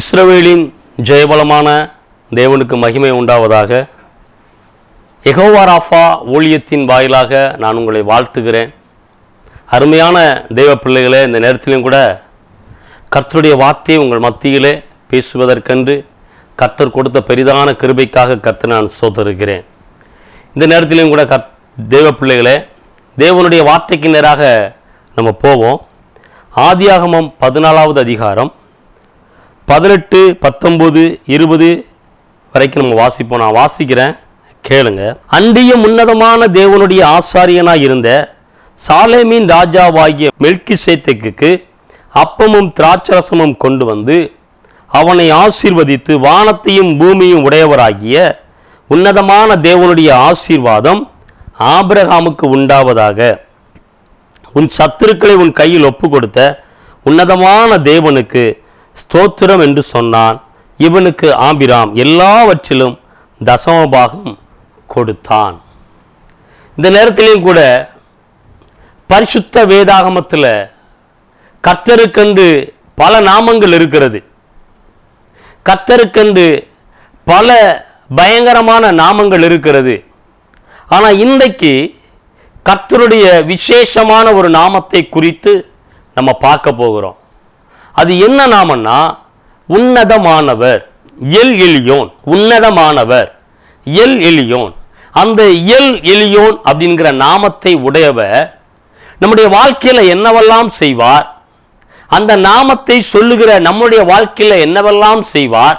இஸ்ரவேலின் ஜெயபலமான தேவனுக்கு மகிமை உண்டாவதாக எகோவாராஃபா ஊழியத்தின் வாயிலாக நான் உங்களை வாழ்த்துகிறேன். அருமையான தெய்வ பிள்ளைகளே இந்த நேரத்திலும் கூட கர்த்தருடைய வார்த்தையை உங்கள் மத்தியிலே பேசுவதற்கென்று கர்த்தர் கொடுத்த பெரிதான கிருபைக்காக கர்த்தர் நான் சோதருக்கிறேன் இந்த நேரத்திலையும் கூட கத் தெய்வ பிள்ளைகளே தேவனுடைய வார்த்தைக்கு நேராக நம்ம போவோம். ஆதியாகமம் பதினாலாவது அதிகாரம் பதினெட்டு பத்தொம்போது இருபது வரைக்கும் நம்ம வாசிப்போம். நான் வாசிக்கிறேன். கேளுங்க. அன்றைய உன்னதமான தேவனுடைய ஆசாரியனாக இருந்த சாலேமின் ராஜாவாகிய மெல்கி சேத்துக்கு அப்பமும் திராட்சரசமும் கொண்டு வந்து அவனை ஆசீர்வதித்து வானத்தையும் பூமியும் உடையவராகிய உன்னதமான தேவனுடைய ஆசீர்வாதம் ஆபிரகாமுக்கு உண்டாவதாக. உன் சத்துருக்களை உன் கையில் ஒப்பு கொடுத்த உன்னதமான தேவனுக்கு ஸ்தோத்திரம் என்று சொன்னான். இவனுக்கு ஆபிராம் எல்லாவற்றிலும் தசமபாகம் கொடுத்தான். இந்த நேரத்திலையும் கூட பரிசுத்த வேதாகமத்தில் கர்த்தருக்கென்று பல நாமங்கள் இருக்கிறது. கர்த்தருக்கென்று பல பயங்கரமான நாமங்கள் இருக்கிறது. ஆனால் இன்றைக்கு கர்த்தருடைய விசேஷமான ஒரு நாமத்தை குறித்து நம்ம பார்க்க போகிறோம். அது என்ன நாமன்னா உன்னதமானவர். எல் எலியோன் உன்னதமானவர். எல் எலியோன் அந்த எல் எலியோன் அப்படிங்கிற நாமத்தை உடையவர் நம்முடைய வாழ்க்கையில் என்னவெல்லாம் செய்வார் அந்த நாமத்தை சொல்லுகிற நம்முடைய வாழ்க்கையில் என்னவெல்லாம் செய்வார்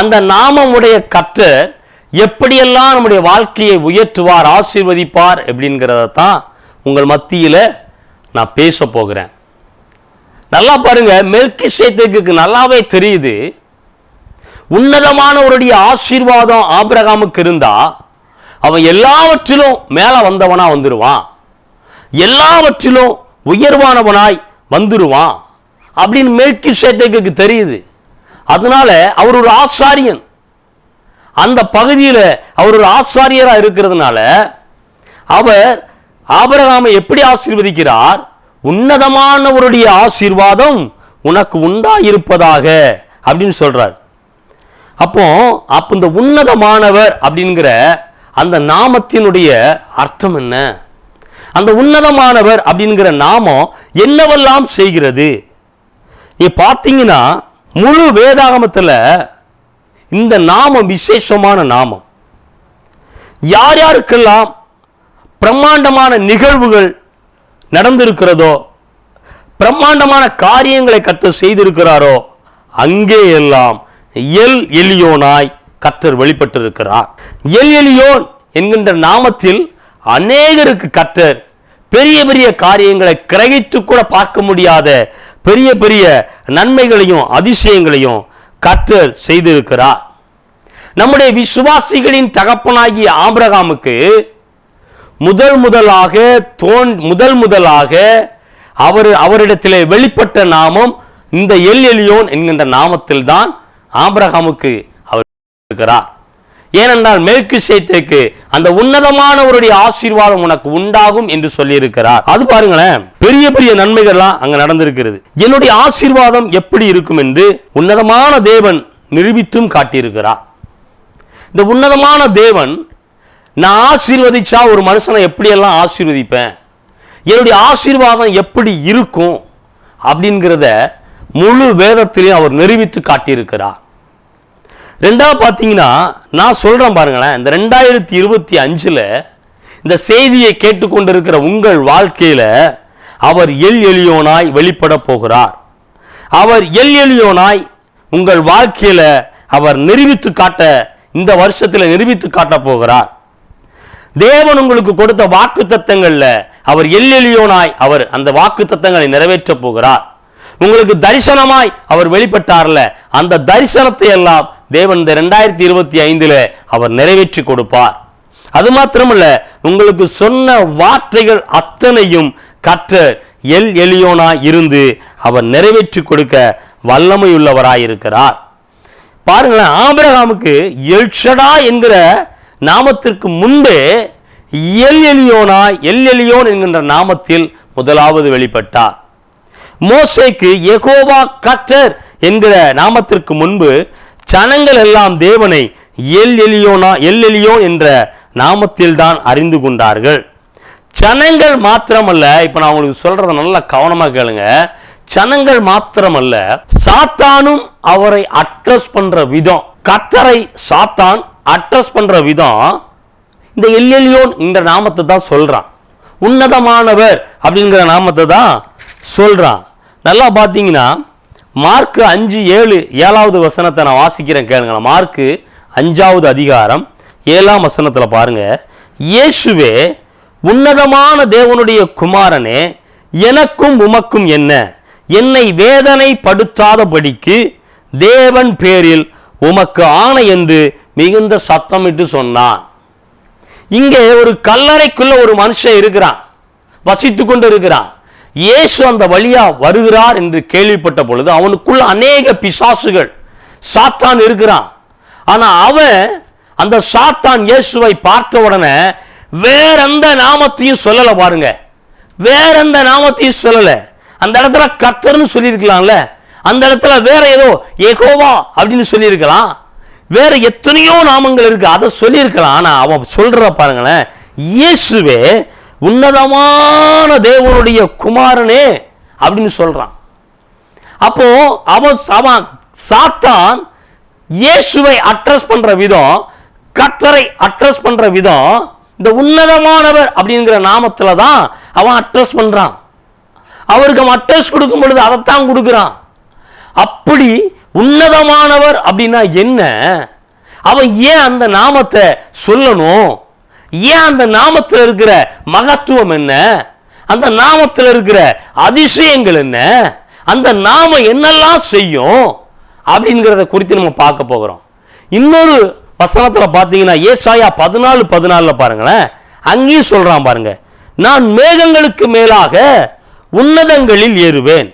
அந்த நாமமுடைய கர்த்தர் எப்படியெல்லாம் நம்முடைய வாழ்க்கையை உயர்த்துவார் ஆசீர்வதிப்பார் அப்படிங்கிறத தான் உங்கள் மத்தியில் நான் பேச போகிறேன். நல்லா பாருங்க மெல்கி சேத்துக்கு நல்லாவே தெரியுது. உன்னதமானவருடைய ஆசீர்வாதம் ஆபிரகாமுக்கு இருந்தா அவன் எல்லாவற்றிலும் மேலே வந்தவனா வந்துடுவான் எல்லாவற்றிலும் உயர்வானவனாய் வந்துடுவான் அப்படின்னு மெல்கி சேத்தைக்கு தெரியுது. அதனால அவர் ஒரு ஆசாரியன். அந்த பகுதியில் அவர் ஒரு ஆசாரியராக இருக்கிறதுனால அவர் ஆபரகாமை எப்படி ஆசீர்வதிக்கிறார்? உன்னதமானவருடைய ஆசீர்வாதம் உனக்கு உண்டாயிருப்பதாக அப்படின்னு சொல்றார். அப்போ அப்போ இந்த உன்னதமானவர் அப்படிங்கிற அந்த நாமத்தினுடைய அர்த்தம் என்ன? அந்த உன்னதமானவர் அப்படிங்கிற நாமம் என்னவெல்லாம் செய்கிறது? நீ பார்த்தீங்கன்னா முழு வேதாகமத்தில் இந்த நாமம் விசேஷமான நாமம். யார் யாருக்கெல்லாம் பிரம்மாண்டமான நிகழ்வுகள் நடந்திருக்கிறதோ பிரம்மாண்டமான காரியங்களை கர்த்தர் செய்திருக்கிறாரோ அங்கே எல்லாம் எல் எலியோனாய் கர்த்தர் வெளிப்பட்டிருக்கிறார். எல் எலியோன் என்கின்ற நாமத்தில் அநேகருக்கு கர்த்தர் பெரிய பெரிய காரியங்களை கிரகித்து கூட பார்க்க முடியாத பெரிய பெரிய நன்மைகளையும் அதிசயங்களையும் கர்த்தர் செய்திருக்கிறார். நம்முடைய விசுவாசிகளின் தகப்பனாகிய ஆபிரகாமுக்கு முதல் முதலாக தோன் முதல் முதலாக அவர் அவரிடத்திலே வெளிப்பட்ட நாமம் இந்த எல் எலியோன் என்கின்ற நாமத்தில் தான் ஆபிரகாமுக்கு அவர் இருக்கிறார். ஏனென்றால் மேற்கு சேத்தேக்கு அந்த உன்னதமானவருடைய ஆசீர்வாதம் உனக்கு உண்டாகும் என்று சொல்லியிருக்கிறார். அது பாருங்களேன் பெரிய பெரிய நன்மைகள்லாம் அங்க நடந்திருக்கிறது. என்னுடைய ஆசீர்வாதம் எப்படி இருக்கும் என்று உன்னதமான தேவன் நிரூபித்தும் காட்டியிருக்கிறார். இந்த உன்னதமான தேவன் நான் ஆசீர்வதிச்சா ஒரு மனுஷனை எப்படியெல்லாம் ஆசீர்வதிப்பேன்? என்னுடைய ஆசீர்வாதம் எப்படி இருக்கும்? அப்படிங்கிறத முழு வேதத்திலையும் அவர் நிரூபித்து காட்டியிருக்கிறார். ரெண்டாவது பார்த்தீங்கன்னா நான் சொல்கிறேன் பாருங்களேன் இந்த ரெண்டாயிரத்தி இருபத்தி அஞ்சில் இந்த செய்தியை கேட்டுக்கொண்டிருக்கிற உங்கள் வாழ்க்கையில் அவர் எல் எளியோனாய் வெளிப்பட போகிறார். அவர் எல் எளியோனாய் உங்கள் வாழ்க்கையில் அவர் நிரூபித்து காட்ட இந்த வருஷத்தில் நிரூபித்து காட்ட போகிறார். தேவன் உங்களுக்கு கொடுத்த வாக்கு தத்தங்கள்ல அவர் எல்லெளியோனாய் அவர் அந்த வாக்கு தத்தங்களை நிறைவேற்ற போகிறார். உங்களுக்கு தரிசனமாய் அவர் வெளிப்பட்டார்ல அந்த தரிசனத்தை எல்லாம் தேவன் இந்த ரெண்டாயிரத்தி இருபத்தி ஐந்துல அவர் நிறைவேற்றி கொடுப்பார். அது மாத்திரமல்ல உங்களுக்கு சொன்ன வார்த்தைகள் அத்தனையும் கற்ற எல் எளியோனா இருந்து அவர் நிறைவேற்றி கொடுக்க வல்லமையுள்ளவராயிருக்கிறார். பாருங்களேன் ஆபிரகாமுக்கு எல்ஷடா என்கிற நாமத்திற்கு முன்பே எல் எலியோனா எல் எலியோன் என்கின்ற நாமத்தில் முதலாவது வெளிப்பட்டார். மோசேக்கு எகோவா கட்டர் என்கிற நாமத்திற்கு முன்பு ஜனங்கள் எல்லாம் தேவனை எல் எலியோனா எல் எலியோ என்ற நாமத்தில் தான் அறிந்து கொண்டார்கள். ஜனங்கள் மாத்திரமல்ல இப்போ நான் உங்களுக்கு சொல்கிறத நல்லா கவனமாக கேளுங்க. ஜனங்கள் மாத்திரமல்ல சாத்தானும் அவரை அட்ரஸ் பண்ற விதம் கத்தரை சாத்தான் அட்ரஸ் பண்ணுற விதம் இந்த எல்எல்யோன் இந்த நாமத்தை தான் சொல்கிறான் உன்னதமானவர் அப்படிங்கிற நாமத்தை தான் சொல்கிறான் நல்லா பார்த்தீங்கன்னா மார்க்கு அஞ்சு ஏழு ஏழாவது வசனத்தை நான் வாசிக்கிறேன் கேளுங்களேன் மார்க்கு அஞ்சாவது அதிகாரம் ஏழாம் வசனத்தில் பாருங்கள் இயேசுவே உன்னதமான தேவனுடைய குமாரனே எனக்கும் உமக்கும் என்ன? என்னை வேதனை படுத்தாதபடிக்கு தேவன் பேரில் உமக்கு ஆணை என்று மிகுந்த சத்தமிட்டு சொன்னான். இங்கே ஒரு கல்லறைக்குள்ள ஒரு மனுஷன் இருக்கிறான். வசித்து கொண்டு இருக்கிறான். இயேசு அந்த வழியா வருகிறார் என்று கேள்விப்பட்ட பொழுது அவனுக்குள்ள அநேக பிசாசுகள் சாத்தான் இருக்கிறான். ஆனா அவன் அந்த சாத்தான் இயேசுவை பார்த்த உடனே வேற எந்த நாமத்தையும் சொல்லலை பாருங்க. வேற எந்த நாமத்தையும் சொல்லலை. அந்த இடத்துல கத்தர்னு சொல்லியிருக்கலாம்ல. அந்த இடத்துல வேற ஏதோ ஏகோவா அப்படின்னு சொல்லியிருக்கலாம். வேற எத்தனையோ நாமங்கள் இருக்கு அதை சொல்லியிருக்கலாம். ஆனால் அவன் சொல்ற பாருங்களேன். இயேசுவே உன்னதமான தேவனுடைய குமாரனே அப்படின்னு சொல்றான். அப்போ அவன் அவன் சாத்தான் இயேசுவை அட்ரஸ் பண்ற விதம் கத்தரை அட்ரஸ் பண்ற விதம் இந்த உன்னதமானவர் அப்படிங்கிற நாமத்தில் தான் அவன் அட்ரஸ் பண்றான். அவருக்கு அவன் அட்ரஸ் கொடுக்கும் பொழுது அதைத்தான் கொடுக்குறான். அப்படி உன்னதமானவர் அப்படின்னா என்ன? அவன் ஏன் அந்த நாமத்தை சொல்லணும்? ஏன் அந்த நாமத்தில் இருக்கிற மகத்துவம் என்ன? அந்த நாமத்தில் இருக்கிற அதிசயங்கள் என்ன? அந்த நாமம் என்னெல்லாம் செய்யும்? அப்படிங்கிறத குறித்து நம்ம பார்க்க போகிறோம். இன்னொரு வசனத்தில் பார்த்தீங்கன்னா ஏசாயா பதினாலு பதினாலில் பாருங்களேன். அங்கேயும் சொல்கிறான் பாருங்க. நான் மேகங்களுக்கு மேலாக உன்னதங்களில் ஏறுவேன்.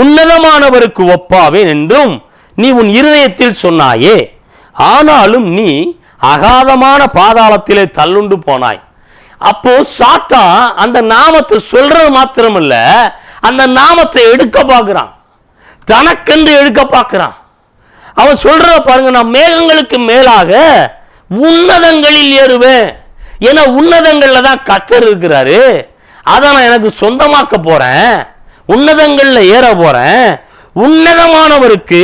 உன்னதமானவருக்கு ஒப்பாவேன் என்றும் நீ உன் இருதயத்தில் சொன்னாயே ஆனாலும் நீ அகாதமான பாதாளத்திலே தள்ளுண்டு போனாய். அப்போ சாத்தா அந்த நாமத்தை சொல்றது மாத்திரமல்ல அந்த நாமத்தை எடுக்க பார்க்கிறான். தனக்கென்று எடுக்க பார்க்கிறான். அவன் சொல்றத பாருங்க நான் மேகங்களுக்கு மேலாக உன்னதங்களில் ஏறுவேன் ஏன்னா உன்னதங்களில் தான் கத்தர் இருக்கிறாரு. அதை நான் எனக்கு சொந்தமாக்க போறேன். உன்னதங்களில் ஏற போகிறேன் உன்னதமானவருக்கு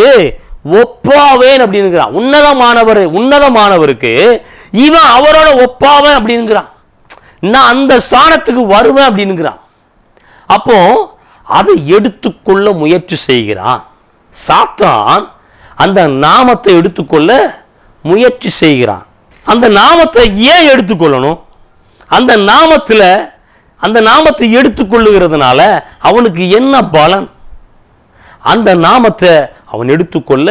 ஒப்பாவேன் அப்படின்னுங்கிறான். உன்னதமானவர் உன்னதமானவருக்கு இவன் அவரோட ஒப்பாவேன் அப்படின்னுங்கிறான். நான் அந்த ஸ்தானத்துக்கு வருவேன் அப்படின்னுங்கிறான். அப்போ அதை எடுத்துக்கொள்ள முயற்சி செய்கிறான். சாத்தான் அந்த நாமத்தை எடுத்துக்கொள்ள முயற்சி செய்கிறான். அந்த நாமத்தை ஏன் எடுத்துக்கொள்ளணும்? அந்த நாமத்தில் அந்த நாமத்தை எடுத்துக்கொள்ளுகிறதுனால அவனுக்கு என்ன பலன்? அந்த நாமத்தை அவன் எடுத்துக்கொள்ள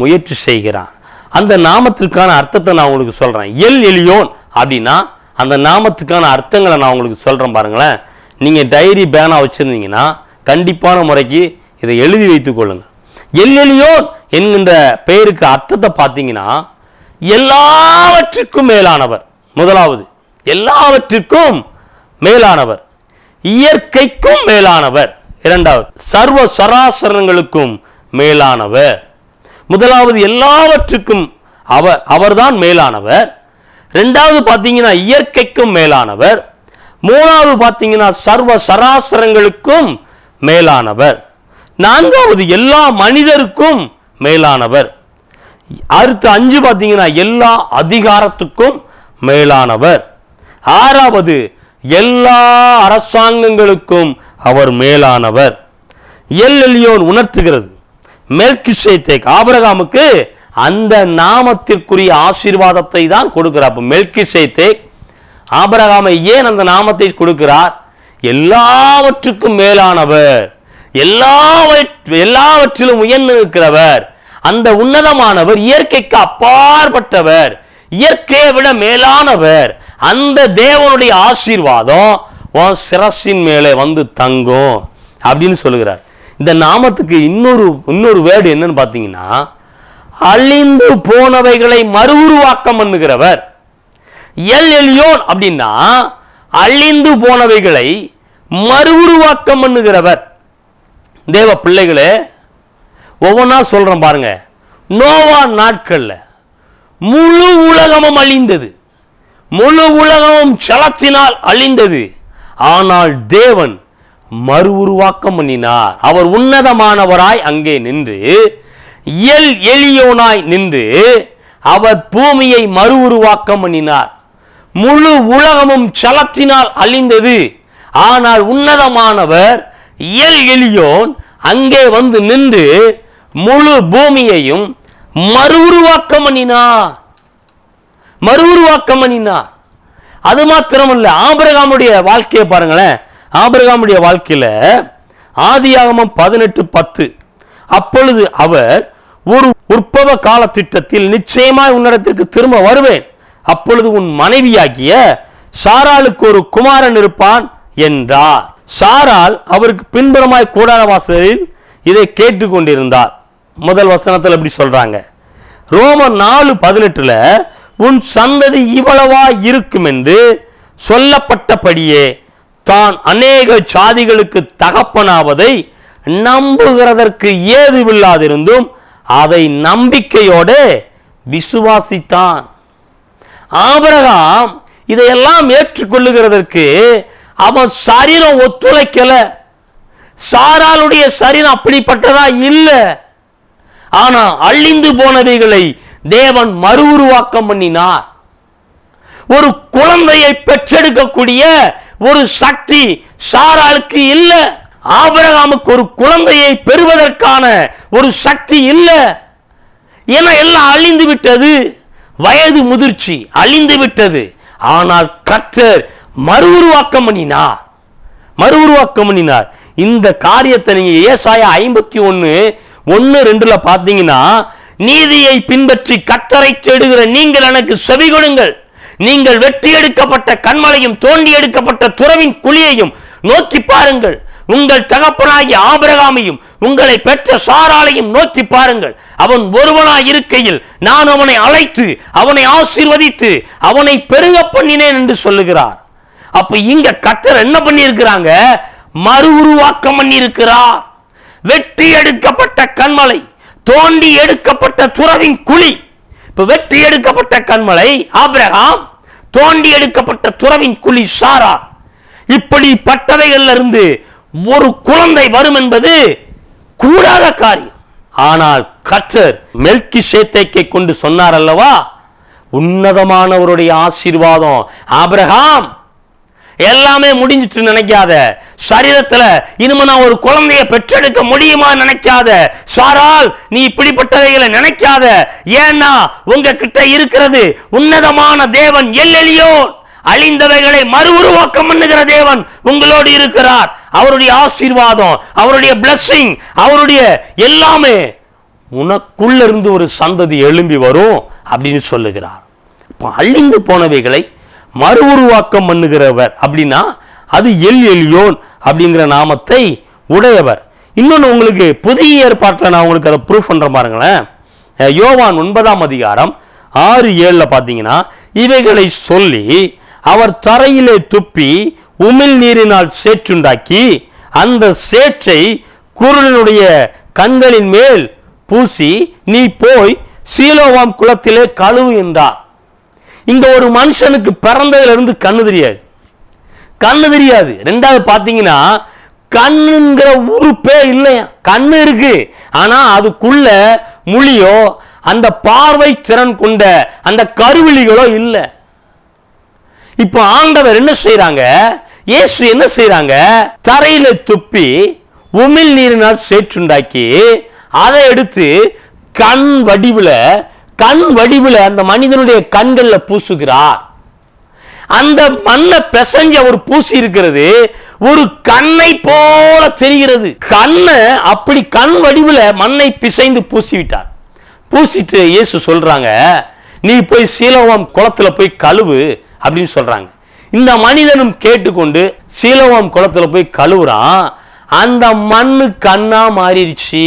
முயற்சி செய்கிறான். அந்த நாமத்திற்கான அர்த்தத்தை நான் உங்களுக்கு சொல்கிறேன் எல் எலியோன் அப்படின்னா அந்த நாமத்துக்கான அர்த்தங்களை நான் உங்களுக்கு சொல்கிறேன் பாருங்களேன். நீங்கள் டைரி பேனா வச்சுருந்தீங்கன்னா கண்டிப்பான முறைக்கு இதை எழுதி வைத்துக்கொள்ளுங்கள் எல் எலியோன் என்கின்ற பெயருக்கு அர்த்தத்தை பார்த்தீங்கன்னா எல்லாவற்றிற்கும் மேலானவர். முதலாவது எல்லாவற்றிற்கும் மேலானவர். இயற்கைக்கும் மேலானவர். இரண்டாவது சர்வ சராசரங்களுக்கும் மேலானவர். முதலாவது எல்லாவற்றுக்கும் அவர் அவர்தான் மேலானவர். ரெண்டாவது பார்த்தீங்கன்னா இயற்கைக்கும் மேலானவர். மூணாவது பார்த்தீங்கன்னா சர்வ சராசரங்களுக்கும் மேலானவர். நான்காவது எல்லா மனிதருக்கும் மேலானவர். அடுத்து அஞ்சு பார்த்தீங்கன்னா எல்லா அதிகாரத்துக்கும் மேலானவர். ஆறாவது எல்லா அரசாங்கங்களுக்கும் அவர் மேலானவர். எல் எலியோன் உணர்த்துகிறது. மெல்கிசேத்தேக் ஆபரகாமுக்கு அந்த நாமத்திற்குரிய ஆசீர்வாதத்தை தான் கொடுக்கிறார். அப்போ மெல்கிசேத்தேக் ஆபரகாமை ஏன் அந்த நாமத்தை கொடுக்கிறார்? எல்லாவற்றுக்கும் மேலானவர். எல்லாவற் எல்லாவற்றிலும் உயர்ந்து இருக்கிறவர் அந்த உன்னதமானவர் இயற்கைக்கு அப்பாற்பட்டவர். இயற்கையை விட மேலானவர். அந்த தேவனுடைய ஆசீர்வாதம் உன் சிரசின் மேலே வந்து தங்கும் அப்படின்னு சொல்லுகிறார். இந்த நாமத்துக்கு இன்னொரு இன்னொரு வேர்டு என்னன்னு பார்த்தீங்கன்னா அழிந்து போனவைகளை மறு உருவாக்கம் பண்ணுகிறவர். எல் எலியோன் அப்படின்னா அழிந்து போனவைகளை மறு உருவாக்கம் பண்ணுகிறவர். தேவ பிள்ளைகளே ஒவ்வொன்றா சொல்கிறேன் பாருங்க. நோவா நாட்களில் முழு உலகமும் அழிந்தது. முழு உலகமும் சலத்தினால் அழிந்தது. ஆனால் தேவன் மறு உருவாக்கம் பண்ணினார். அவர் உன்னதமானவராய் அங்கே நின்று எல் எளியோனாய் நின்று அவர் பூமியை மறு உருவாக்கம் பண்ணினார். முழு உலகமும் சலத்தினால் அழிந்தது. ஆனால் உன்னதமானவர் எல் எளியோன் அங்கே வந்து நின்று முழு பூமியையும் மறு உருவாக்கம் பண்ணினார். மறு உருவாக்கம் பண்ணினார் அது மாத்திரமல்ல ஆபிரகாமுடைய வாழ்க்கையை பாருங்களேன். ஆபிரகாமுடைய வாழ்க்கையில ஆதியாகமம் பதினெட்டு பத்து. அப்பொழுது அவர் ஒரு உற்பவ கால திட்டத்தில் நிச்சயமாய் உன்னிடத்திற்கு திரும்ப வருவேன். அப்பொழுது உன் மனைவியாகிய சாராளுக்கு ஒரு குமாரன் இருப்பான் என்றார். சாரால் அவருக்கு பின்புறமாய் கூடார வாசலில் இதை கேட்டுக்கொண்டிருந்தார். முதல் வசனத்தில் அப்படி சொல்றாங்க. ரோமர் நாலு பதினெட்டுல உன் சந்ததி இவ்வளவா இருக்கும் என்று சொல்லப்பட்டபடியே தான் அநேக சாதிகளுக்கு தகப்பனாவதை நம்புகிறதற்கு ஏதுவில்லாதிருந்தும் அதை நம்பிக்கையோடு விசுவாசித்தான். ஆபரகாம் இதையெல்லாம் ஏற்றுக்கொள்ளுகிறதற்கு அவன் சரீரம் ஒத்துழைக்கல. சாராளுடைய சரீரம் அப்படிப்பட்டதா இல்லை. ஆனா அழிந்து போனவைகளை தேவன் மறு உருவாக்கம் பண்ணினார். ஒரு குழந்தையை பெற்றெடுக்கக்கூடிய ஒரு சக்தி சாராளுக்கு இல்ல. ஆபரகாமுக்கு ஒரு குழந்தையை பெறுவதற்கான ஒரு சக்தி இல்ல. ஏன்னா எல்லாம் அழிந்து விட்டது. வயது முதிர்ச்சி அழிந்து விட்டது. ஆனால் கர்த்தர் மறு உருவாக்கம் பண்ணினார். மறு உருவாக்கம் பண்ணினார். இந்த காரியத்தை நீங்க ஏசாய ஐம்பத்தி ஒன்னு ஒன்னு ரெண்டுல பாத்தீங்கன்னா நீதியை பின்பற்றி கத்தரை தேடுகிற நீங்கள் எனக்கு செவி கொடுங்கள். நீங்கள் வெற்றி எடுக்கப்பட்ட கண்மலையும் தோண்டி எடுக்கப்பட்ட துறவின் குழியையும் நோக்கி பாருங்கள். உங்கள் தகப்பனாகிய ஆபிரகாமையும் உங்களை பெற்ற சாராலையும் நோக்கி பாருங்கள். அவன் ஒருவனாய் இருக்கையில் நான் அவனை அழைத்து அவனை ஆசீர்வதித்து அவனை பெருக பண்ணினேன் என்று சொல்லுகிறார். அப்ப இங்க கத்தர் என்ன பண்ணியிருக்கிறாங்க? மறு உருவாக்கம் பண்ணியிருக்கிறார். வெட்டி எடுக்கப்பட்ட கண்மலை. தோண்டி எடுக்கப்பட்ட துறவின் குழி இப்போ வெற்றி எடுக்கப்பட்ட கண்மலை ஆபிரகாம் தோண்டி எடுக்கப்பட்ட துறவின் குழி சாரா. இப்படிப்பட்டவைகள்ல இருந்து ஒரு குழந்தை வரும் என்பது கூடாத காரியம். ஆனால் கற்றர் மெல்கி சேத்தைக்கை கொண்டு சொன்னார் அல்லவா? உன்னதமானவருடைய ஆசீர்வாதம் ஆபிரகாம் எல்லாமே முடிஞ்சிட்டு நினைக்காத. சரீரத்துல இனிமே நான் ஒரு குழந்தைய பெற்றெடுக்க முடியுமா நினைக்காத. சாரால் நீ இப்படிப்பட்டவைகளை நினைக்காத. ஏன்னா உங்க கிட்ட இருக்கிறது உன்னதமான தேவன் எல்லெளியோன் அழிந்தவைகளை மறு உருவாக்கம் பண்ணுகிற தேவன் உங்களோடு இருக்கிறார். அவருடைய ஆசீர்வாதம் அவருடைய பிளஸ்ஸிங் அவருடைய எல்லாமே உனக்குள்ள இருந்து ஒரு சந்ததி எழும்பி வரும் அப்படின்னு சொல்லுகிறார். அழிந்து போனவைகளை மறு உருவாக்கம் பண்ணுகிறவர் அப்படின்னா அது எல் எலியோன் அப்படிங்கிற நாமத்தை உடையவர். இன்னொன்று உங்களுக்கு புதிய ஏற்பாட்டில் நான் உங்களுக்கு அதை ப்ரூஃப் பண்ணுற பாருங்களேன். யோவான் ஒன்பதாம் அதிகாரம் ஆறு ஏழில் பார்த்தீங்கன்னா இவைகளை சொல்லி அவர் தரையிலே துப்பி உமிழ் நீரினால் சேற்றுண்டாக்கி அந்த சேற்றை குருடனுடைய கண்களின் மேல் பூசி நீ போய் சீலோவாம் குளத்திலே கழுவு என்றார். இந்த ஒரு மனுஷனுக்கு பிறந்ததுல இருந்து கண்ணு தெரியாது. கண்ணு தெரியாது. ரெண்டாவது பார்த்தீங்கன்னா கண்ணுங்கிற உறுப்பே இல்லையா? கண்ணு இருக்கு. ஆனால் அதுக்குள்ள முழியோ அந்த பார்வை திறன் கொண்ட அந்த கருவிழிகளோ இல்லை. இப்போ ஆண்டவர் என்ன செய்கிறாங்க இயேசு என்ன செய்கிறாங்க தரையில் துப்பி உமிழ் நீரினால் சேற்றுண்டாக்கி அதை எடுத்து கண் வடிவில் கண் வடிவுல அந்த மனிதனுடைய கண்கள்ல பூசுகிறார். அந்த மண்ணை பிசைஞ்ச ஒரு பூசி இருக்கிறது ஒரு கண்ணை போல தெரிகிறது. கண்ணை அப்படி கண் வடிவில் மண்ணை பிசைந்து பூசி விட்டார் பூசிட்டு இயேசு சொல்றாங்க நீ போய் சீலவம் குளத்துல போய் கழுவு அப்படின்னு சொல்றாங்க. இந்த மனிதனும் கேட்டுக்கொண்டு சீலவம் குளத்துல போய் கழுவுறான். அந்த மண்ணு கண்ணா மாறிடுச்சு.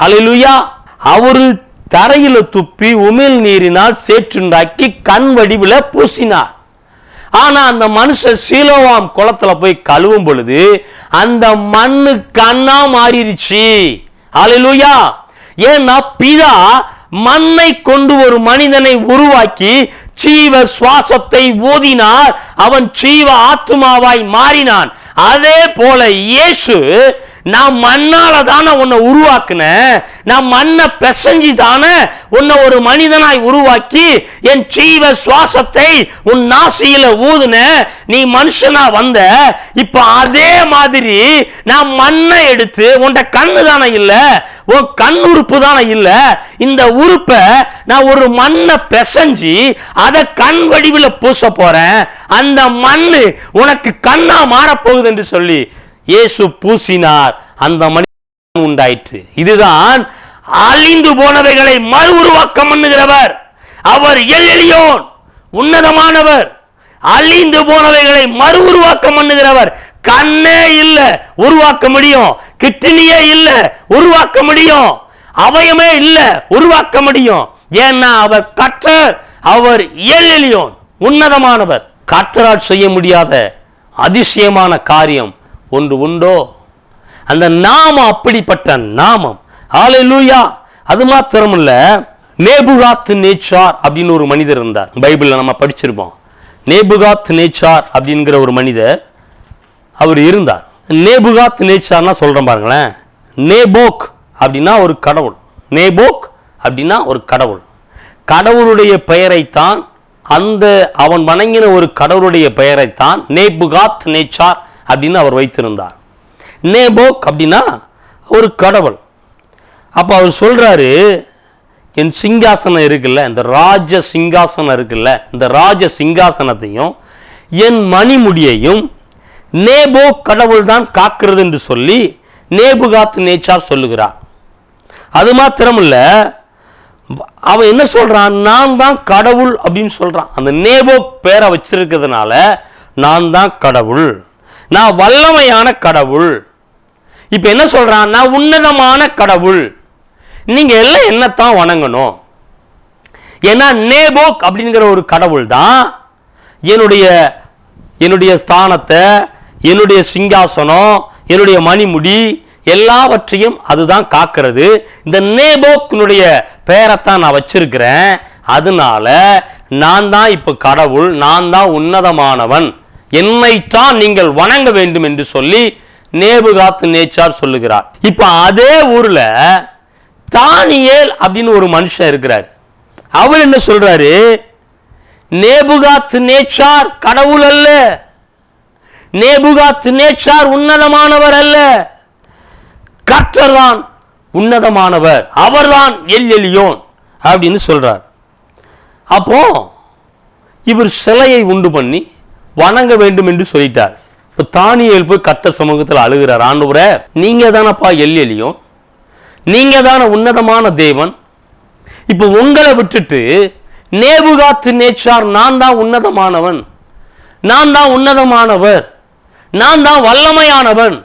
ஹalleluya. அவரு தரையில துப்பி உமிழ் நீரினால் சேற்றுண்டாக்கி கண் வடிவுல பூசினார். ஆனா அந்த மனுஷன் சீலோவாம் குளத்துல போய் கழுவும் பொழுது அந்த மண்ணு கண்ணா மாறிடுச்சு ஹalleluya! ஏன்னா பிதா மண்ணை கொண்டு ஒரு மனிதனை உருவாக்கி ஜீவ சுவாசத்தை ஊதினார். அவன் ஜீவ ஆத்துமாவாய் மாறினான். அதே போல இயேசு நான் மண்ணால தானே உன்னை உருவாக்குனேன் நான் மண்ணை பிசைஞ்சு தானே உன்னை ஒரு மனிதனாய் உருவாக்கி என் ஜீவ சுவாசத்தை உன் நாசியில ஊதுன? நீ மனுஷனா வந்த? இப்ப அதே மாதிரி நான் மண்ணை எடுத்து உன்ட கண்ணு தானே இல்லை உன் கண் உறுப்பு தானே இல்லை. இந்த உறுப்பை நான் ஒரு மண்ணை பிசைஞ்சு அதை கண் வடிவில் பூச போறேன். அந்த மண் உனக்கு கண்ணா மாறப்போகுது என்று சொல்லி இயேசு பூசினார். அந்த மனிதன் உண்டாயிற்று. இதுதான் அழிந்து போனவைகளை மறு உருவாக்கம் பண்ணுகிறவர். அவர் எல்லியோன் உன்னதமானவர். அழிந்து போனவைகளை மறு உருவாக்கம் பண்ணுகிறவர். கண்ணே இல்ல உருவாக்க முடியும். கிட்னியே இல்ல உருவாக்க முடியும். அவயமே இல்ல உருவாக்க முடியும். ஏன்னா அவர் கற்றர் அவர் எல்லியோன் உன்னதமானவர். கற்றரால் செய்ய முடியாத அதிசயமான காரியம் ஒன்று உண்டோ? அந்த நாமம் அப்படிப்பட்ட நாமம். ஹalleluya அது மாத்திரமல்ல நேபுகாத் நேச்சார் அப்படின்னு ஒரு மனிதர் இருந்தார். பைபிளில் நம்ம படிச்சிருப்போம். நேபுகாத் நேச்சார் அப்படிங்கிற ஒரு மனிதர் அவர் இருந்தார். நேபுகாத் நேச்சார்னா சொல்கிறேன் பாருங்களேன். நேபோக் அப்படின்னா ஒரு கடவுள். நேபோக் அப்படின்னா ஒரு கடவுள். கடவுளுடைய பெயரைத்தான் அந்த அவன் வணங்கின ஒரு கடவுளுடைய பெயரைத்தான் நேபுகாத் நேச்சார் அப்படின்னு அவர் வைத்திருந்தார். நேபோக் அப்படின்னா ஒரு கடவுள். அப்போ அவர் சொல்கிறாரு என் சிங்காசனம் இருக்குல்ல இந்த ராஜ சிங்காசனம் இருக்குல்ல இந்த ராஜ சிங்காசனத்தையும் என் மணிமுடியையும் நேபோ கடவுள் தான் காக்கிறது என்று சொல்லி நேபுகாத் நேச்சார் சொல்லுகிறார். அது மாத்திரமில்ல அவன் என்ன சொல்கிறான் நான் தான் கடவுள் அப்படின்னு சொல்கிறான் அந்த நேபோ பேரை வச்சிருக்கிறதுனால நான் தான் கடவுள். நான் வல்லமையான கடவுள். இப்போ என்ன சொல்றான்? நான் உன்னதமான கடவுள். நீங்க எல்லாம் என்னத்தான் வணங்கணும்? ஏன்னா நேபோக் அப்படிங்கிற ஒரு கடவுள் தான் என்னுடைய என்னுடைய ஸ்தானத்தை என்னுடைய சிங்காசனம் என்னுடைய மணிமுடி எல்லாவற்றையும் அதுதான் காக்கிறது. இந்த நேபோக்கினுடைய பெயரைத்தான் நான் வச்சிருக்கிறேன். அதனால நான் தான் இப்போ கடவுள் நான் தான் உன்னதமானவன். என்னைத்தான் நீங்கள் வணங்க வேண்டும் என்று சொல்லி நேபுகாத்து நேச்சார் சொல்லுகிறார். இப்ப அதே ஊர்ல தானியேல் அப்படின்னு ஒரு மனுஷன் இருக்கிறார். அவர் என்ன சொல்றாரு? நேபுகாத்து நேச்சார் கடவுள் அல்ல. நேபுகாத்து நேச்சார் உன்னதமானவர் அல்ல. கர்த்தர் தான் உன்னதமானவர். அவர்தான் எல் எலியோன் அப்படின்னு சொல்றார். அப்போ இவர் சிலையை உண்டு பண்ணி வணங்க வேண்டும் என்று சொல்லிட்டார். இப்போ தானியல் போய் கத்த சமூகத்தில் அழுகிறார். ஆண்டவரே நீங்கள் தானப்பா எல் நீங்கள் நீங்க தானே உன்னதமான தேவன். இப்போ உங்களை விட்டுட்டு நேபுகாத்து நேச்சார் நான் தான் உன்னதமானவன். நான் தான் உன்னதமானவர். நான் தான் வல்லமையானவன்.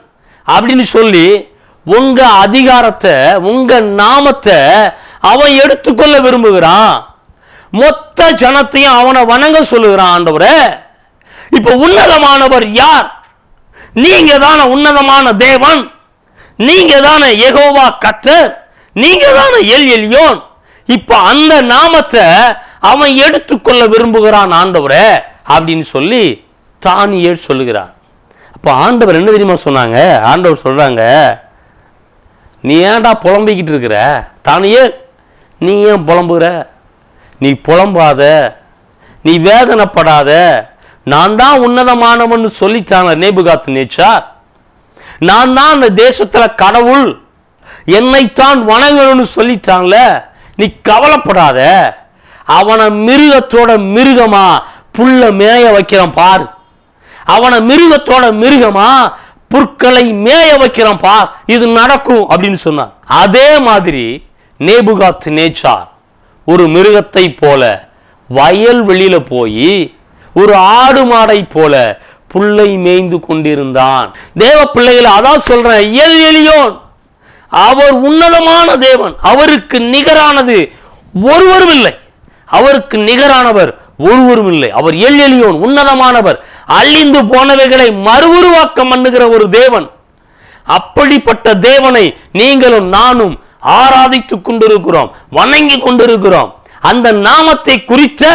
அப்படின்னு சொல்லி உங்க அதிகாரத்தை உங்க நாமத்தை அவன் எடுத்துக்கொள்ள விரும்புகிறான். மொத்த ஜனத்தையும் அவனை வணங்க சொல்லுகிறான் ஆண்டவரை. இப்ப உன்னதமானவர் யார்? நீங்க தானே உன்னதமான தேவன். நீங்க தானே எகோவா கத்தர் நீங்க தானே எல் எலியோன். இப்ப அந்த நாமத்தை அவன் எடுத்துக்கொள்ள விரும்புகிறான் ஆண்டவரே அப்படின்னு சொல்லி தானியேல் சொல்லுகிறார். அப்போ ஆண்டவர் என்ன தெரியுமா சொன்னாங்க? ஆண்டவர் சொல்றாங்க நீ ஏன்டா புலம்பிக்கிட்டு இருக்கிற? தானியே நீ ஏன் புலம்புகிற? நீ புலம்பாத நீ வேதனைப்படாத நான் தான் உன்னதமானவன்னு சொல்லித்தான நேபுகாத்து நேச்சார் நான் தான் அந்த தேசத்துல கடவுள் என்னைத்தான் வணங்கணும்னு சொல்லிட்டாங்களே நீ கவலைப்படாத. அவனை மிருகத்தோட மிருகமா புல்ல மேய வைக்கிறான் பார். அவனை மிருகத்தோட மிருகமா புற்களை மேய வைக்கிறான் பார். இது நடக்கும் அப்படின்னு சொன்னார். அதே மாதிரி நேபுகாத் நேச்சார் ஒரு மிருகத்தை போல வயல் வெளியில போய் ஒரு ஆடு மாடை போல புல்லை மேய்ந்து கொண்டிருந்தான். தேவ பிள்ளைகளை அதான் சொல்றேன் எல் எளியோன் அவர் உன்னதமான தேவன் அவருக்கு நிகரானது ஒருவரும் இல்லை. அவருக்கு நிகரானவர் ஒருவரும் இல்லை. அவர் எல் எளியோன் உன்னதமானவர் அழிந்து போனவைகளை மறு உருவாக்கம் பண்ணுகிற ஒரு தேவன். அப்படிப்பட்ட தேவனை நீங்களும் நானும் ஆராதித்துக் கொண்டிருக்கிறோம் வணங்கி கொண்டிருக்கிறோம். அந்த நாமத்தை குறித்த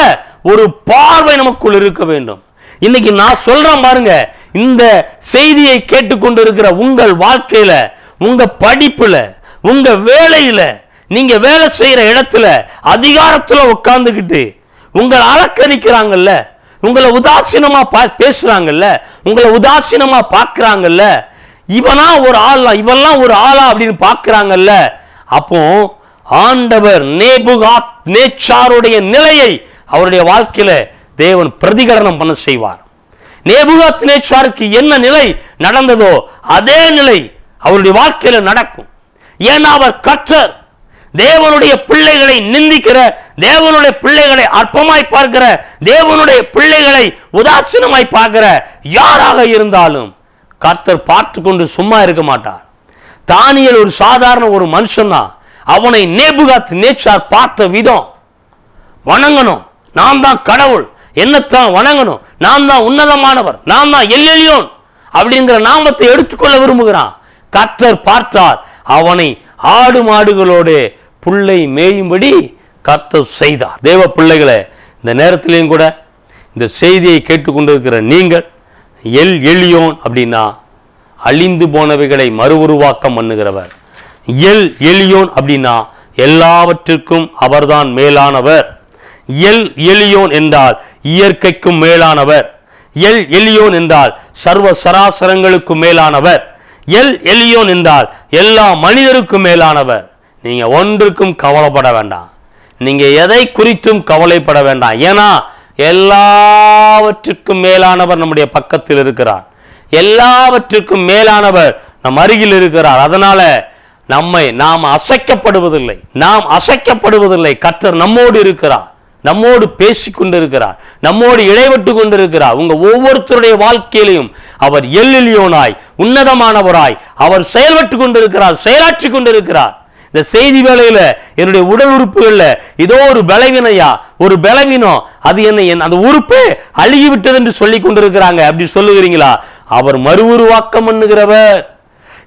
ஒரு பார்வை நமக்குள் இருக்க வேண்டும். இன்னைக்கு நான் சொல்றேன் பாருங்க இந்த செய்தியை கேட்டுக்கொண்டிருக்கிற உங்கள் வாழ்க்கையில உங்க படிப்புல உங்க வேலையில நீங்க வேலை செய்யற இடத்துல அதிகாரத்துல உட்கார்ந்துக்கிட்டு உங்களை அலக்கரிக்கிறாங்கல்ல உங்களை உதாசீனமா பா- பேசுறாங்கல்ல உங்களை உதாசீனமா பார்க்குறாங்கல்ல இவனா ஒரு ஆளா இவெல்லாம் ஒரு ஆளா அப்படின்னு பார்க்குறாங்கல்ல அப்போ ஆண்டவர் நேபுகா நேச்சாருடைய நிலையை அவருடைய வாழ்க்கையில தேவன் பிரதிகரணம் பண்ண செய்வார். நேபுகாத் நேச்சாருக்கு என்ன நிலை நடந்ததோ அதே நிலை அவருடைய வாழ்க்கையில நடக்கும். ஏன்னா அவர் கற்றர் தேவனுடைய பிள்ளைகளை நிந்திக்கிற தேவனுடைய பிள்ளைகளை அற்பமாய் பார்க்கிற தேவனுடைய பிள்ளைகளை உதாசீனமாய் பார்க்கிற யாராக இருந்தாலும் கர்த்தர் பார்த்து கொண்டு சும்மா இருக்க மாட்டார். தானியல் ஒரு சாதாரண ஒரு மனுஷன் தான் அவனை நேபுகாத் நேச்சார் பார்த்த விதம் வணங்கணும். நான் தான் கடவுள். என்னத்தான் வணங்கணும்? நான் தான் உன்னதமானவர். நான் தான் எல்லெலியோன் அப்படிங்கிற நாமத்தை எடுத்துக்கொள்ள விரும்புகிறான். கர்த்தர் பார்த்தார் அவனை ஆடு மாடுகளோடு புல்லை மேயும்படி கர்த்தர் செய்தார். தேவ பிள்ளைகளை இந்த நேரத்திலையும் கூட இந்த செய்தியை கேட்டுக்கொண்டிருக்கிற நீங்கள் எல் எளியோன் அப்படின்னா அழிந்து போனவைகளை மறு உருவாக்கம் பண்ணுகிறவர். எல் எளியோன் அப்படின்னா எல்லாவற்றிற்கும் அவர்தான் மேலானவர். எல் எலியோன் என்றால் இயற்கைக்கும் மேலானவர். எல் எலியோன் என்றால் சர்வ சராசரங்களுக்கும் மேலானவர். எல் எலியோன் என்றால் எல்லா மனிதருக்கும் மேலானவர். நீங்கள் ஒன்றுக்கும் கவலைப்பட வேண்டாம். நீங்கள் எதை குறித்தும் கவலைப்பட வேண்டாம். ஏன்னா எல்லாவற்றுக்கும் மேலானவர் நம்முடைய பக்கத்தில் இருக்கிறார். எல்லாவற்றுக்கும் மேலானவர் நம் அருகில் இருக்கிறார். அதனால நம்மை நாம் அசைக்கப்படுவதில்லை. நாம் அசைக்கப்படுவதில்லை. கர்த்தர் நம்மோடு இருக்கிறார். நம்மோடு பேசி கொண்டிருக்கிறார். நம்மோடு இடைப்பட்டு கொண்டிருக்கிறார். உங்க ஒவ்வொருத்தருடைய வாழ்க்கையிலையும் அவர் எல்லிலியோனாய் உன்னதமானவராய் அவர் செயல்பட்டு கொண்டிருக்கிறார் செயலாற்றி கொண்டிருக்கிறார். இந்த செய்தி வேலையில என்னுடைய உடல் உறுப்புகள்ல இதோ ஒரு பலவீனையா ஒரு பலவீனம் அது என்ன என் அந்த உறுப்பே அழுகிவிட்டது என்று சொல்லி கொண்டிருக்கிறாங்க. அப்படி சொல்லுகிறீங்களா? அவர் மறு உருவாக்கம் பண்ணுகிறவர்.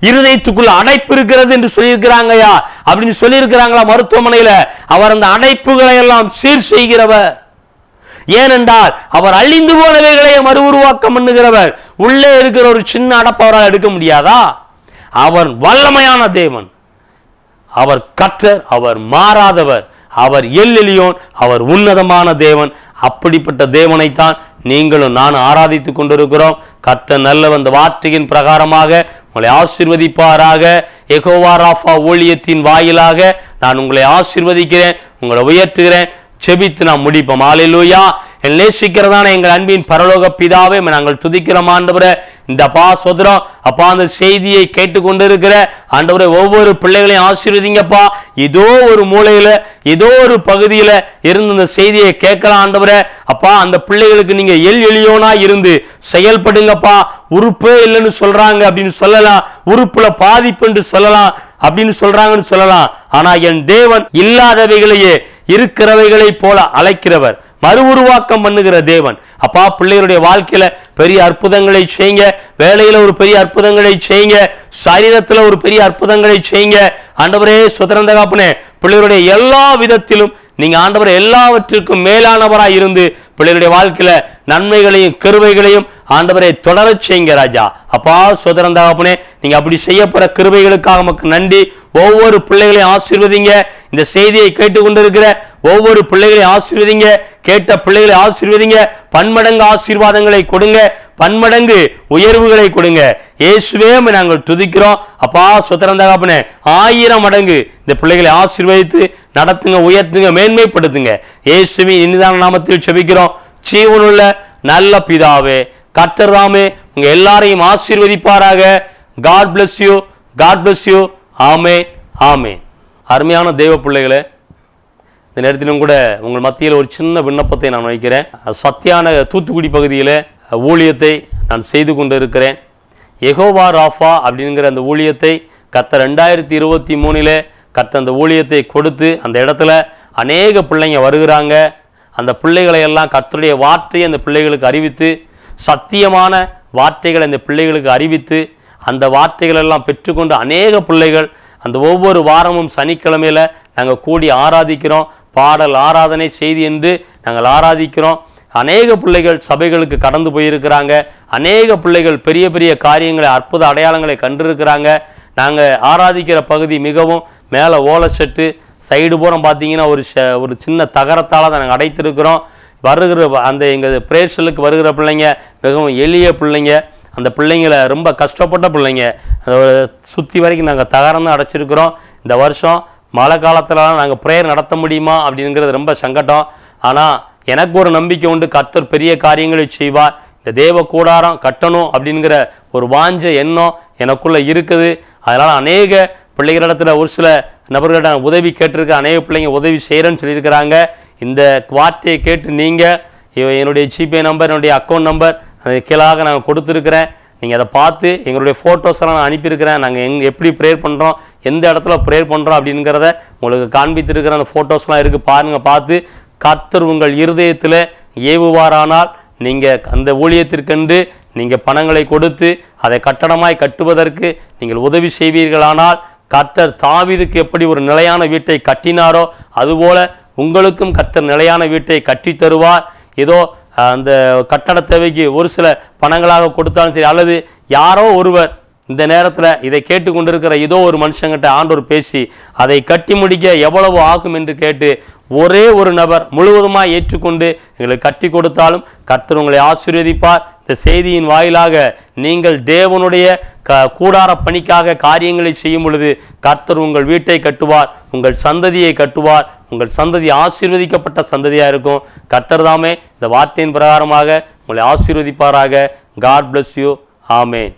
இருதயத்துக்குள்ள அடைப்பு இருக்கிறது என்று சொல்லியிருக்கிறாங்கயா அப்படின்னு சொல்லியிருக்கிறாங்களா மருத்துவமனையில. அவர் அந்த அடைப்புகளை எல்லாம் சீர் செய்கிறவர். ஏனென்றால் அவர் அழிந்து போனவைகளை மறுவுருவாக்கம் பண்ணுகிறவர். உள்ளே இருக்கிற ஒரு சின்ன அடப்பை அவரால் எடுக்க முடியாதா? அவர் வல்லமையான தேவன். அவர் கற்றர் அவர் மாறாதவர். அவர் எல்லெலியோன் அவர் உன்னதமான தேவன். அப்படிப்பட்ட தேவனைத்தான் நீங்களும் நான் ஆராதித்துக் கொண்டிருக்கிறோம். கத்த நல்ல அந்த வார்த்தையின் பிரகாரமாக உங்களை ஆசீர்வதிப்பாராக. எகோவா ராஃபா ஊழியத்தின் வாயிலாக நான் உங்களை ஆசிர்வதிக்கிறேன் உங்களை உயர்த்துகிறேன். செபித்து நான் முடிப்போம். ஆலையிலூயா என் நேசிக்கிறதான எங்கள் அன்பின் பரலோக பிதாவே நாங்கள் துதிக்கிறோம் ஆண்டவரே. இந்த அப்பா சொதுரம் அப்பா அந்த செய்தியை கேட்டுக்கொண்டிருக்கிற ஆண்டவரை ஒவ்வொரு பிள்ளைகளையும் ஆசீர்வதிங்கப்பா. ஏதோ ஒரு மூலையில் ஏதோ ஒரு பகுதியில் இருந்து இந்த செய்தியை கேட்கலாம் ஆண்டவரை. அப்பா அந்த பிள்ளைகளுக்கு நீங்கள் எல் எளியோனா இருந்து செயல்படுங்கப்பா. உறுப்பே இல்லைன்னு சொல்கிறாங்க அப்படின்னு சொல்லலாம். உறுப்பில் பாதிப்பு என்று சொல்லலாம் அப்படின்னு சொல்றாங்கன்னு சொல்லலாம். ஆனா என் தேவன் இல்லாதவைகளையே இருக்கிறவைகளை போல அழைக்கிறவர் மறு உருவாக்கம் பண்ணுகிற தேவன். அப்பா பிள்ளைகளுடைய வாழ்க்கையில பெரிய அற்புதங்களை செய்யுங்க வேலையில் ஒரு பெரிய அற்புதங்களை செய்யுங்க சரீரத்தில் ஒரு பெரிய அற்புதங்களை செய்யுங்க ஆண்டவரே சுதந்திர காப்புனே பிள்ளைகளுடைய எல்லா விதத்திலும் நீங்கள் ஆண்டவர் எல்லாவற்றிற்கும் மேலானவராக இருந்து பிள்ளைகளுடைய வாழ்க்கையில் நன்மைகளையும் கிருபைகளையும் ஆண்டவரை தொடரச் செய்யுங்க ராஜா. அப்பா சுதந்திர தகப்பனே அப்படி செய்யப்படுற கிருபைகளுக்காக நமக்கு நன்றி. ஒவ்வொரு பிள்ளைகளையும் ஆசீர்வதிங்க. இந்த செய்தியை கேட்டுக்கொண்டிருக்கிற ஒவ்வொரு பிள்ளைகளையும் ஆசீர்வதிங்க. கேட்ட பிள்ளைகளை ஆசீர்வதிங்க. பன்மடங்கு ஆசீர்வாதங்களை கொடுங்க. பன்மடங்கு உயர்வுகளை கொடுங்க. இயேசுவே நாங்கள் துதிக்கிறோம். அப்பா சுதந்திர தகப்பனே ஆயிரம் மடங்கு இந்த பிள்ளைகளை ஆசீர்வதித்து நடத்துங்க உயர்த்துங்க மேன்மைப்படுத்துங்க. இயேசுவின் இனிதான நாமத்தில் செபிக்கிறோம். ஜீவனுள்ள நல்ல பிதாவே கர்த்தர் உங்கள் எல்லாரையும் ஆசீர்வதிப்பாராக. God bless you God bless you ஆமே ஆமே அருமையான தெய்வ பிள்ளைகளே இந்த நேரத்திலும் கூட உங்கள் மத்தியில் ஒரு சின்ன விண்ணப்பத்தை நான் வைக்கிறேன். சத்தியான தூத்துக்குடி பகுதியில் ஊழியத்தை நான் செய்து கொண்டு இருக்கிறேன் எகோவா ராஃபா அப்படிங்கிற அந்த ஊழியத்தை கத்த ரெண்டாயிரத்தி இருபத்தி மூணில் கர்த்த அந்த ஊழியத்தை கொடுத்து அந்த இடத்துல அநேக பிள்ளைங்க வருகிறாங்க. அந்த பிள்ளைகளை எல்லாம் கர்த்தருடைய வார்த்தையை அந்த பிள்ளைகளுக்கு அறிவித்து சத்தியமான வார்த்தைகளை அந்த பிள்ளைகளுக்கு அறிவித்து அந்த வார்த்தைகள் எல்லாம் பெற்றுக்கொண்டு அநேக பிள்ளைகள் அந்த ஒவ்வொரு வாரமும் சனிக்கிழமையில நாங்கள் கூடி ஆராதிக்கிறோம். பாடல் ஆராதனை செய்தி என்று நாங்கள் ஆராதிக்கிறோம். அநேக பிள்ளைகள் சபைகளுக்கு கடந்து போயிருக்கிறாங்க. அநேக பிள்ளைகள் பெரிய பெரிய காரியங்களை அற்புத அடையாளங்களை கண்டிருக்கிறாங்க. நாங்கள் ஆராதிக்கிற பகுதி மிகவும் மேலே ஓலை செட்டு சைடு பூரம் பார்த்தீங்கன்னா ஒரு ஷ ஒரு சின்ன தகரத்தால் தான் நாங்கள் அடைத்திருக்கிறோம். வருகிற அந்த எங்கள் பிரேஷலுக்கு வருகிற பிள்ளைங்க மிகவும் எளிய பிள்ளைங்க அந்த பிள்ளைங்களை ரொம்ப கஷ்டப்பட்ட பிள்ளைங்க சுற்றி வரைக்கும் நாங்கள் தகரம் தான் அடைச்சிருக்கிறோம். இந்த வருஷம் மழை காலத்திலலாம் நாங்கள் ப்ரேயர் நடத்த முடியுமா அப்படிங்கிறது ரொம்ப சங்கடம். ஆனால் எனக்கு ஒரு நம்பிக்கை உண்டு கத்தர் பெரிய காரியங்களை செய்வார். இந்த தேவ கூடாரம் கட்டணும் அப்படிங்கிற ஒரு வாஞ்ச எண்ணம் எனக்குள்ளே இருக்குது. அதனால் அநேக பிள்ளைகளிடத்தில் ஒரு சில நபர்களிடம் உதவி கேட்டிருக்க அநேக பிள்ளைங்க உதவி செய்கிறேன்னு சொல்லியிருக்கிறாங்க. இந்த வார்த்தையை கேட்டு நீங்கள் என்னுடைய ஜிபே நம்பர் என்னுடைய அக்கௌண்ட் நம்பர் அது கீழாக நாங்கள் கொடுத்துருக்குறேன். நீங்கள் அதை பார்த்து எங்களுடைய ஃபோட்டோஸ்லாம் நான் அனுப்பியிருக்கிறேன். நாங்கள் எங் எப்படி ப்ரேயர் பண்ணுறோம் எந்த இடத்துல ப்ரேயர் பண்ணுறோம் அப்படிங்கிறத உங்களுக்கு காண்பித்திருக்கிற அந்த ஃபோட்டோஸ்லாம் இருக்குது பாருங்கள் பார்த்து கர்த்தர் உங்கள் இருதயத்தில் ஏவுவாரானால் நீங்கள் அந்த ஊழியத்திற்கென்று நீங்கள் பணங்களை கொடுத்து அதை கட்டணமாய் கட்டுவதற்கு நீங்கள் உதவி செய்வீர்களானால் கர்த்தர் தாவிதுக்கு எப்படி ஒரு நிலையான வீட்டை கட்டினாரோ அதுபோல உங்களுக்கும் கர்த்தர் நிலையான வீட்டை கட்டி தருவார். ஏதோ அந்த கட்டட தேவைக்கு ஒரு சில பணங்களாக கொடுத்தாலும் சரி அல்லது யாரோ ஒருவர் இந்த நேரத்தில் இதை கேட்டுக்கொண்டிருக்கிற ஏதோ ஒரு மனுஷங்கிட்ட ஆண்டோர் பேசி அதை கட்டி முடிக்க எவ்வளவு ஆகும்? என்று கேட்டு ஒரே ஒரு நபர் முழுவதுமாக ஏற்றுக்கொண்டு எங்களுக்கு கட்டி கொடுத்தாலும் கர்த்தர் உங்களை ஆசீர்வதிப்பார். இந்த செய்தியின் வாயிலாக நீங்கள் தேவனுடைய க கூடார பணிக்காக காரியங்களை செய்யும் பொழுது கர்த்தர் உங்கள் வீட்டை கட்டுவார் உங்கள் சந்ததியை கட்டுவார் உங்கள் சந்ததி ஆசீர்வதிக்கப்பட்ட சந்ததியாக இருக்கும். கர்த்தர் தாமே இந்த வார்த்தையின் பிரகாரமாக உங்களை ஆசீர்வதிப்பாராக. God bless you amen